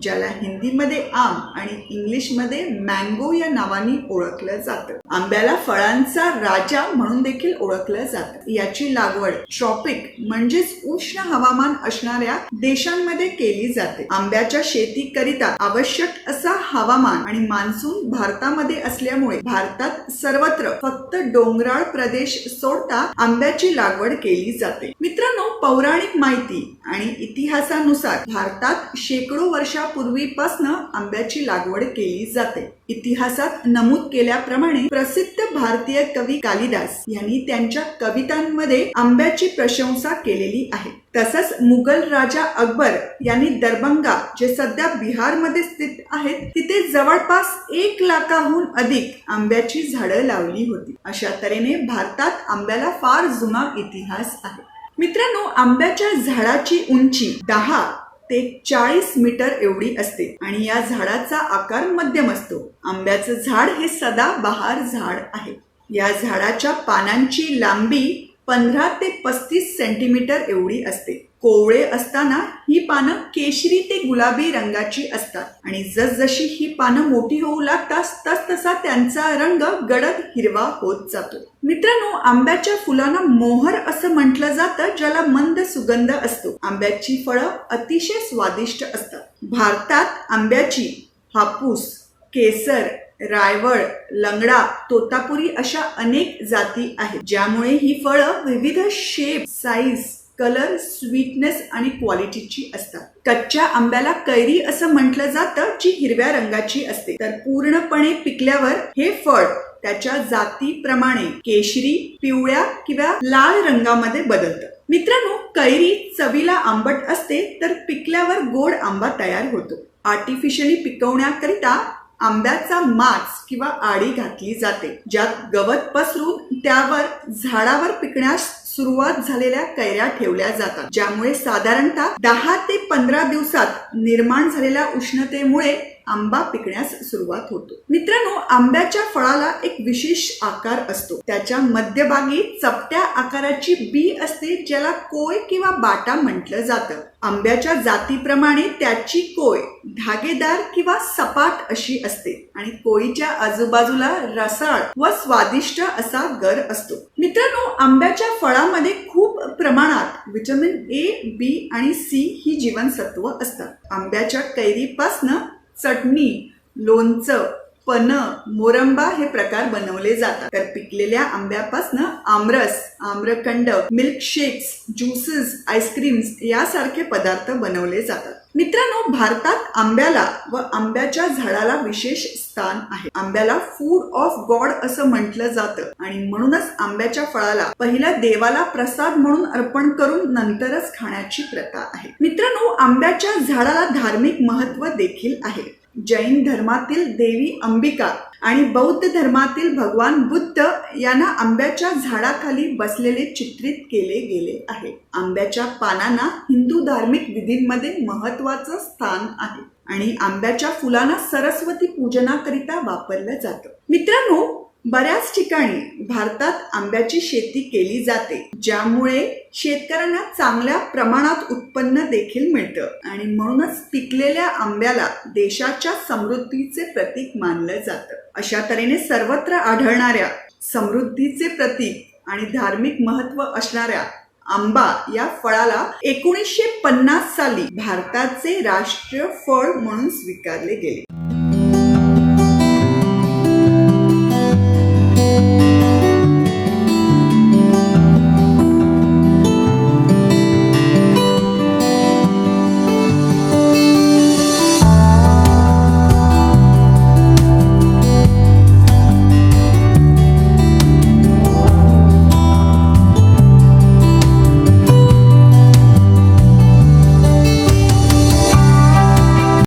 ज्याला हिंदीमध्ये आम आणि इंग्लिशमध्ये मँगो या नावाने ओळखलं जातं. आंब्याला फळांचा राजा म्हणून देखील ओळखलं जातं. याची लागवड ट्रॉपिक म्हणजेच उष्ण हवामान असणाऱ्या देशांमध्ये केली जाते. आंब्याच्या शेतीकरिता आवश्यक असा हवामान आणि मान्सून भारतामध्ये असल्यामुळे भारतात सर्वत्र फक्त डोंगराळ प्रदेश सोडता आंब्याची लागवड केली जाते. मित्रांनो पौराणिक माहिती आणि इतिहासानुसार भारतात शेकडो वर्षापूर्वीपासून आंब्याची लागवड केली जाते. इतिहासात नमूद केल्याप्रमाणे प्रसिद्ध भारतीय कवी कालिदास यांनी त्यांच्या कवितांमध्ये आंब्याची प्रशंसा केलेली आहे. तसंच मुघल राजा अकबर यांनी दरभंगा जे सध्या बिहारमध्ये स्थित आहेत तिथे जवळपास एक लाखाहून अधिक आंब्याची झाडं लावली होती. अशा तऱ्हेने भारतात आंब्याला फार जुना इतिहास आहे. मित्रांनो आंब्याच्या झाडाची उंची दहा ते चाळीस मीटर एवढी असते. आणि या झाडाचा आकार मध्यम असतो. आंब्याचं झाड हे सदाबहार झाड आहे. या झाडाच्या पानांची लांबी पंधरा ते पस्तीस सेंटीमीटर एवढी असते. कोवळे असताना ही पानं केशरी ते गुलाबी रंगाची असतात. आणि जसजशी ही पानं मोठी होऊ लागतात तस तसा त्यांचा रंग गडद हिरवा होत जातो. मित्रांनो आंब्याच्या फुलांना मोहर असं म्हटलं जातं ज्याला मंद सुगंध असतो. आंब्याची फळं अतिशय स्वादिष्ट असतात. भारतात आंब्याची हापूस केसर रायवळ लंगडा तोतापुरी अशा अनेक जाती आहेत ज्यामुळे ही फळं विविध शेप साईज कलर स्वीटनेस आणि क्वालिटीची असतात. कच्च्या आंब्याला कैरी असं म्हटलं जातं जी हिरव्या रंगाची असते. तर पूर्णपणे पिकल्यावर हे फळ त्याच्या जातीप्रमाणे केशरी पिवळ्या किंवा लाल रंगामध्ये बदलतं. मित्रांनो कैरी चवीला आंबट असते तर पिकल्यावर गोड आंबा तयार होतो. आर्टिफिशियली पिकवण्याकरिता आंब्याचा माच किंवा आडी घातली जाते ज्यात गवत पसरून त्यावर झाडावर पिकण्यास सुरुवात झालेल्या कैऱ्या ठेवल्या जातात ज्यामुळे साधारणतः दहा ते पंधरा दिवसात निर्माण झालेल्या उष्णतेमुळे आंबा पिकण्यास सुरुवात होतो. मित्रांनो आंब्याच्या फळाला एक विशेष आकार असतो. त्याच्या मध्यभागी चपट्या आकाराची बी असते ज्याला कोय किंवा बाटा म्हटलं जातं. आंब्याच्या जातीप्रमाणे त्याची कोय धागेदार किंवा सपाट अशी असते आणि कोळीच्या आजूबाजूला रसाळ व स्वादिष्ट असा गर असतो. मित्रांनो आंब्याच्या फळामध्ये खूप प्रमाणात विटॅमिन ए बी आणि सी ही जीवनसत्व असतात. आंब्याच्या कैरीपासनं चटणी लोणचं पन मोरंबा हे प्रकार बनवले जातात. तर पिकलेल्या आंब्यापासनं आमरस आम्रखंड मिल्कशेक्स ज्युसेस आईस्क्रीम्स यासारखे पदार्थ बनवले जातात. मित्रांनो भारतात आंब्याला व आंब्याच्या झाडाला विशेष स्थान आहे. आंब्याला फूड ऑफ गॉड असं म्हटलं जातं. आणि म्हणूनच आंब्याच्या फळाला पहिल्या देवाला प्रसाद म्हणून अर्पण करून नंतरच खाण्याची प्रथा आहे. मित्रांनो आंब्याच्या झाडाला धार्मिक महत्त्व देखील आहे. जैन धर्मातील देवी अंबिका आणि बौद्ध धर्मातील भगवान बुद्ध यांना आंब्याच्या झाडाखाली बसलेले चित्रित केले गेले आहे. आंब्याच्या पानांना हिंदू धार्मिक विधींमध्ये महत्वाचं स्थान आहे आणि आंब्याच्या फुलांना सरस्वती पूजनाकरिता वापरलं जातं. मित्रांनो बऱ्याच ठिकाणी भारतात आंब्याची शेती केली जाते ज्यामुळे शेतकऱ्यांना चांगल्या प्रमाणात उत्पन्न देखील मिळतं आणि म्हणूनच पिकलेल्या आंब्याला देशाच्या समृद्धीचे प्रतीक मानलं जातं. अशा तऱ्हेने सर्वत्र आढळणाऱ्या समृद्धीचे प्रतीक आणि धार्मिक महत्त्व असणाऱ्या आंबा या फळाला एकोणीसशे पन्नास साली भारताचे राष्ट्रीय फळ म्हणून स्वीकारले गेले.